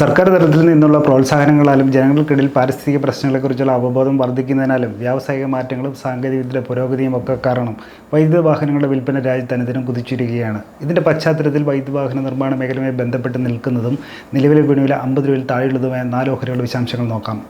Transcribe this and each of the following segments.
സർക്കാർ തലത്തിൽ നിന്നുള്ള പ്രോത്സാഹനങ്ങളാലും ജനങ്ങൾക്കിടയിൽ പാരിസ്ഥിതിക പ്രശ്നങ്ങളെക്കുറിച്ചുള്ള അവബോധം വർദ്ധിക്കുന്നതിനാലും വ്യാവസായിക മാറ്റങ്ങളും സാങ്കേതികവിദ്യയുടെ പുരോഗതിയും ഒക്കെ കാരണം വൈദ്യുത വാഹനങ്ങളുടെ വിൽപ്പന രാജ്യത്ത് അനുദിനം കുതിച്ചിരിക്കുകയാണ്. ഇതിന്റെ പശ്ചാത്തലത്തിൽ വൈദ്യുത വാഹന നിർമ്മാണ മേഖലയുമായി ബന്ധപ്പെട്ട് നിൽക്കുന്നതും നിലവിലെ വിപണിയിലെ അമ്പത് രൂപയിൽ താഴെയുള്ളതുമായ നാല് ഓഹരികളുടെ വിശാംശങ്ങൾ നോക്കാം.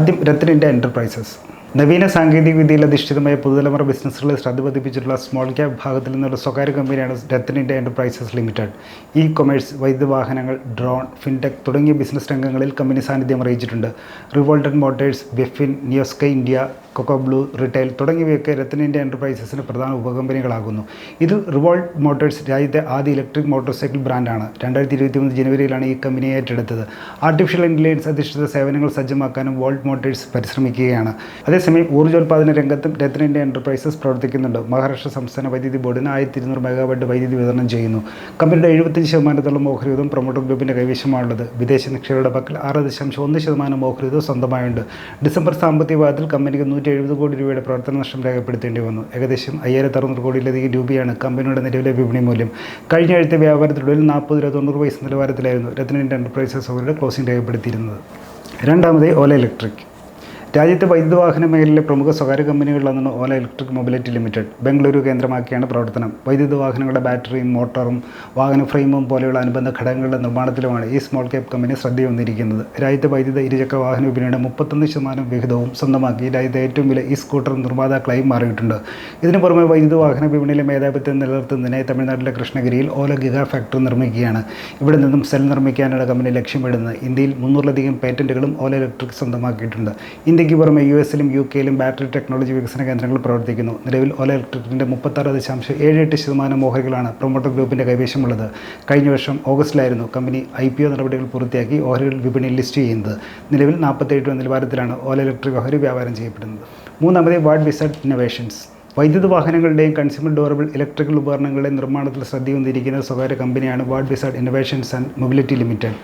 ആദ്യം ഇന്ത്യ എന്റർപ്രൈസസ് നവീന സാങ്കേതിക വിദ്യയിൽ അധിഷ്ഠിതമായ പുതുതലമുറ ബിസിനസ്സുകളെ ശ്രദ്ധ പതിപ്പിച്ചിട്ടുള്ള സ്മോൾ ക്യാപ് വിഭാഗത്തിൽ നിന്നുള്ള സ്വകാര്യ കമ്പനിയാണ് Rattan India Enterprises Limited e commerce വൈദ്യുത വാഹനങ്ങൾ ഡ്രോൺ ഫിൻടെക് തുടങ്ങിയ ബിസിനസ് രംഗങ്ങളിൽ കമ്പനി സാന്നിധ്യം അറിയിച്ചിട്ടുണ്ട്. Revolt Motors ബെഫിൻ Neosky India Coco Blu Retail തുടങ്ങിയവയൊക്കെ രത്തൻ ഇന്ത്യ എന്റർപ്രൈസസിന് പ്രധാന ഉപകമ്പനികളാകുന്നു. ഇത് റിവോൾട്ട് മോട്ടോഴ്സ് രാജ്യത്തെ ആദ്യ ഇലക്ട്രിക് മോട്ടോർ സൈക്കിൾ ബ്രാൻഡാണ്. രണ്ടായിരത്തി ഇരുപത്തി മൂന്ന് ജനുവരിയിലാണ് ഈ കമ്പനി ഏറ്റെടുത്തത്. ആർട്ടിഫിഷ്യൽ ഇന്റലിജൻസ് അധിഷ്ഠിത സേവനങ്ങൾ സജ്ജമാക്കാനും വോൾട്ട് മോട്ടോഴ്സ് പരിശ്രമിക്കുകയാണ്. അതേസമയം ഊർജോൽപാദന രംഗത്തും രത്തൻ ഇന്ത്യ എന്റർപ്രൈസസ് പ്രവർത്തിക്കുന്നുണ്ട്. മഹാരാഷ്ട്ര സംസ്ഥാന വൈദ്യുതി ബോർഡിന് ആയിരത്തി ഇരുന്നൂറ് മെഗാവാട്ട് വൈദ്യുതി വിതരണം ചെയ്യുന്നു. കമ്പനിയുടെ എഴുപത്തഞ്ച് ശതമാനത്തോളം ഓഹരി വീതം പ്രൊമോട്ടർ ഗ്രൂപ്പിന്റെ കൈവശമാണുള്ളത്. വിദേശ നിക്ഷേപയുടെ പക്കൽ ആറ് ദശാംശം ഒന്ന് ശതമാനം ഓഹരി സ്വന്തമായുണ്ട്. ഡിസംബർ സാമ്പത്തിക വാദത്തിൽ കമ്പനിക്ക് നൂറ്റി എഴുപത് കോടി രൂപയുടെ പ്രവർത്തന നഷ്ടം രേഖപ്പെടുത്തേണ്ടി വന്നു. ഏകദേശം അയ്യായിരത്തി അറുന്നൂറ് കോടിയിലധികം രൂപയാണ് കമ്പനിയുടെ നിലവിലെ വിപണി മൂല്യം. കഴിഞ്ഞ ആഴ്ച വ്യാപാരത്തിലൊടുവിൽ നാൽപ്പത് രൂപ തൊണ്ണൂറ് പൈസ നിലവാരത്തിലായിരുന്നു രത്ന ഇന്ത്യ എന്റർപ്രൈസസ് അവരുടെ ക്ലോസിംഗ് രേഖപ്പെടുത്തിയിരുന്നത്. രണ്ടാമത് ഓല ഇലക്ട്രിക് രാജ്യത്തെ വൈദ്യുതവാഹന മേഖലയിലെ പ്രമുഖ സ്വകാര്യ കമ്പനികളിലൊന്നാണ് Ola Electric Mobility Limited. Bengaluru കേന്ദ്രമാക്കിയാണ് പ്രവർത്തനം. വൈദ്യുത വാഹനങ്ങളുടെ ബാറ്ററിയും മോട്ടോറും വാഹന ഫ്രെയിമും പോലെയുള്ള അനുബന്ധ ഘടകങ്ങളുടെ നിർമ്മാണത്തിലുമാണ് ഈ സ്മോൾ ക്യാപ് കമ്പനി ശ്രദ്ധയൊന്നിരിക്കുന്നത്. രാജ്യത്തെ വൈദ്യുത ഇരുചക്ര വാഹന വിപണിയുടെ മുപ്പത്തൊന്ന് ശതമാനം വിഹിതവും സ്വന്തമാക്കി. രാജ്യത്തെ ഏറ്റവും വലിയ ഈ സ്കൂട്ടർ നിർമ്മാതാക്കളായി മാറിയിട്ടുണ്ട്. ഇതിനു പുറമെ വൈദ്യുത വാഹന വിപണിയിലെ മേധാവിത്വം നിലനിർത്തുന്നതിനായി തമിഴ്നാട്ടിലെ കൃഷ്ണഗിരിയിൽ ഓല ഗിഗാ ഫാക്ടറി നിർമ്മിക്കുകയാണ്. ഇവിടെ നിന്നും സെൽ നിർമ്മിക്കാനാണ് കമ്പനി ലക്ഷ്യമിടുന്നത്. ഇന്ത്യയിൽ മുന്നൂറിലധികം പേറ്റന്റുകളും ഓല ഇലക്ട്രിക് സ്വന്തമാക്കിയിട്ടുണ്ട്. ഇന്ത്യയ്ക്ക് പുറമെ യു എസിലും യു കെയിലും ബാറ്ററി ടെക്നോളജി വികസന കേന്ദ്രങ്ങൾ പ്രവർത്തിക്കുന്നു. നിലവിൽ ഓല ഇലക്ട്രിക്കിന്റെ മുപ്പത്താറ് ദശാംശം ഏഴ് എട്ട് ശതമാനം ഓഹരികളാണ് പ്രൊമോട്ടർ ഗ്രൂപ്പിന്റെ കൈവശമുള്ളത്. കഴിഞ്ഞ വർഷം ഓഗസ്റ്റിലായിരുന്നു കമ്പനി ഐ പി ഒ നടപടികൾ പൂർത്തിയാക്കി ഓഹരികൾ വിപണിയിൽ ലിസ്റ്റ് ചെയ്യുന്നത്. നിലവിൽ നാൽപ്പത്തേഴ് രൂപ നിലവാരത്തിലാണ് ഓല ഇലക്ട്രിക് ഓഹരി വ്യാപാരം ചെയ്യപ്പെടുന്നത്. മൂന്നാമത് വാർഡ് വിസഡ് ഇന്നോവേഷൻസ്. വൈദ്യുത വാഹനങ്ങളുടെയും കൺസ്യൂമർ ഡ്യൂറബിൾ ഇലക്ട്രിക്കൽ ഉപകരണങ്ങളുടെ നിർമ്മാണത്തിൽ ശ്രദ്ധ വന്നിരിക്കുന്ന സ്വകാര്യ കമ്പനിയാണ് Ward Wizard Innovations and Mobility Limited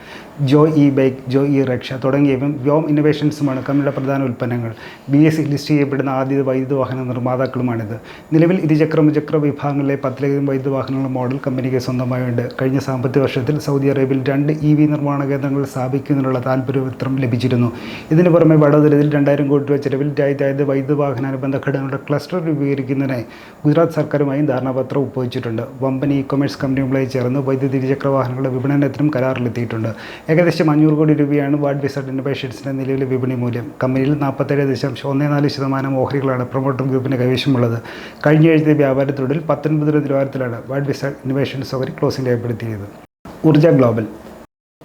Joy e bike Joy e rickshaw തുടങ്ങിയവയും വ്യോം ഇന്നോവേഷൻസുമാണ് കമ്പനിയുടെ പ്രധാന ഉൽപ്പന്നങ്ങൾ. ബി എസ് സി ലിസ്റ്റ് ചെയ്യപ്പെടുന്ന ആദ്യ വൈദ്യുത വാഹന നിർമ്മാതാക്കളുമാണിത്. നിലവിൽ ഇരുചക്ര മുചക്ര വിഭാഗങ്ങളിലെ പത്തിലധികം വൈദ്യുത വാഹനങ്ങളുടെ മോഡൽ കമ്പനിക്ക് സ്വന്തമായുണ്ട്. കഴിഞ്ഞ സാമ്പത്തിക വർഷത്തിൽ സൗദി അറേബ്യയിൽ രണ്ട് ഇ വി നിർമ്മാണ കേന്ദ്രങ്ങൾ സ്ഥാപിക്കുന്നതിനുള്ള താല്പര്യപത്രം ലഭിച്ചിരുന്നു. ഇതിനു പുറമെ വഡോദരയിൽ രണ്ടായിരം കോടി രൂപ ചെലവിൽ രാജ്യത്തായത് വൈദ്യുത വാഹനാനുബന്ധ ഘടകങ്ങളുടെ ക്ലസ്റ്റർ രൂപീകരിക്കുന്നതിനായി ഗുജറാത്ത് സർക്കാരുമായും ധാരണാപത്രം ഒപ്പുവെച്ചിട്ടുണ്ട്. വമ്പൻ ഇ കൊമേഴ്സ് കമ്പനികളുമായി ചേർന്ന് വൈദ്യുതി ഇരുചക്ര വാഹനങ്ങളുടെ വിപണനത്തിനും കരാറിലെത്തിയിട്ടുണ്ട്. ഏകദേശം അഞ്ഞൂറ് കോടി രൂപയാണ് വാർഡ് വിസഡ് ഇന്നോവേഷൻസിന്റെ നിലവിലെ വിപണി മൂല്യം. കമ്പനിയിൽ നാൽപ്പത്തേഴ് ദശാംശം ഒന്നേ നാല് ശതമാനം ഓഹരികളാണ് പ്രൊമോട്ടർ ഗ്രൂപ്പിന് കൈവശമുള്ളത്. കഴിഞ്ഞ ആഴ്ചത്തെ വ്യാപാരത്തിനുള്ളിൽ പത്തൊൻപത് രൂപ നിലവാരത്തിലാണ് വാർഡ് വിസഡ് ഇന്നോവേഷൻസ് ഓഹരി ക്ലോസിംഗ് രേഖപ്പെടുത്തിയത് ഊർജ ഗ്ലോബൽ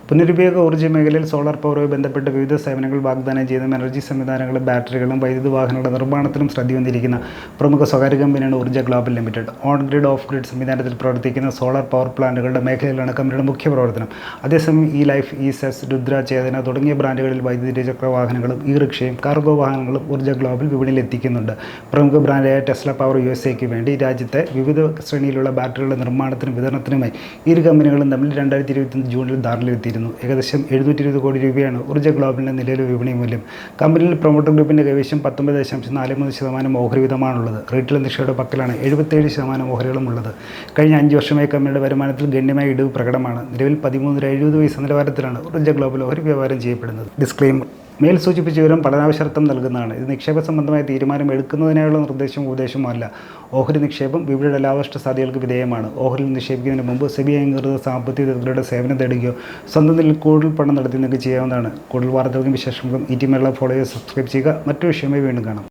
പുനരുപയോഗ ഊർജ മേഖലയിൽ സോളാർ പവറുമായി ബന്ധപ്പെട്ട് വിവിധ സേവനങ്ങൾ വാഗ്ദാനം ചെയ്യുന്ന എനർജി സംവിധാനങ്ങളും ബാറ്ററികളും വൈദ്യുത വാഹനങ്ങളുടെ നിർമ്മാണത്തിലും ശ്രദ്ധ വന്നിരിക്കുന്ന പ്രമുഖ സ്വകാര്യ കമ്പനിയാണ് Urja Global Limited. On grid off grid സംവിധാനത്തിൽ പ്രവർത്തിക്കുന്ന സോളാർ പവർ പ്ലാന്റുകളുടെ മേഖലയിലാണ് കമ്പനിയുടെ മുഖ്യ പ്രവർത്തനം. അതേസമയം ഈ ലൈഫ് ഇ സെസ് രുദ്ര ചേതന തുടങ്ങിയ ബ്രാൻഡുകളിൽ വൈദ്യുതി ഇരുചക്ര വാഹനങ്ങളും ഈ റിക്ഷയും കാർഗോ വാഹനങ്ങളും ഊർജ ഗ്ലോബൽ വിപണിയിൽ എത്തിക്കുന്നുണ്ട് പ്രമുഖ ബ്രാൻഡായ ടെസ്ല പവർ യു എസ് എക്ക് വേണ്ടി രാജ്യത്തെ വിവിധ ശ്രേണിയിലുള്ള ബാറ്ററികളുടെ നിർമ്മാണത്തിനും വിതരണത്തിനുമായി ഇരു കമ്പനികളും തമ്മിൽ രണ്ടായിരത്തി ഇരുപത്തി ജൂണിൽ ധാരണയിലെത്തിയിരുന്നു. ഏകദേശം എഴുന്നൂറ്റി ഇരുപത് കോടി രൂപയാണ് ഊർജ ഗ്ലോബലിന്റെ നിലവിലെ വിപണി മൂല്യം. കമ്പനിയിൽ പ്രൊമോട്ടർ ഗ്രൂപ്പിന്റെ കൈവശം പത്തൊമ്പത് ദശാംശം നാല് മൂന്ന് ശതമാനം ഓഹരി വീതമാണുള്ളത് റീറ്റെയിൽ നിക്ഷയുടെ പക്കലാണ് എഴുപത്തേഴ് ശതമാനം ഓഹരികളും ഉള്ളത് കഴിഞ്ഞ അഞ്ച് വർഷമായി കമ്പനിയുടെ വരുമാനത്തിൽ ഗണ്യമായ ഇടിവ് പ്രകടമാണ്. നിലവിൽ പതിമൂന്നര എഴുപത് വയസ്സ് നിലവാരത്തിലാണ് ഊർജ ഗ്ലോബൽ ഓഹരി വ്യാപാരം ചെയ്യപ്പെടുന്നത്. ഡിസ്ക്ലെയിമർ മേൽ സൂചിപ്പിച്ച വിവരം പഠനാവശ്യർത്ഥം നൽകുന്നതാണ്. ഇത് നിക്ഷേപ സംബന്ധമായ തീരുമാനം എടുക്കുന്നതിനായുള്ള നിർദ്ദേശവും ഉപദേശവും അല്ല. ഓഹരി നിക്ഷേപം വിപണിയുടെ ലാഭഷ്ട സാധ്യതകൾക്ക് വിധേയമാണ്. ഓഹരിയിൽ നിക്ഷേപിക്കുന്നതിന് മുമ്പ് സെബി അംഗീകൃത സാമ്പത്തിക വിദഗ്ധരുടെ സേവനം തേടുകയോ സ്വന്തം നിലയിൽ കൂടുതൽ പണം നടത്തി ചെയ്യാവുന്നതാണ്. കൂടുതൽ വാർത്തകൾക്കും വിശേഷങ്ങൾക്കും ഈ ടി മേള ഫോളോ സബ്സ്ക്രൈബ് ചെയ്യുക. മറ്റു വിഷയമായി വീണ്ടും കാണാം.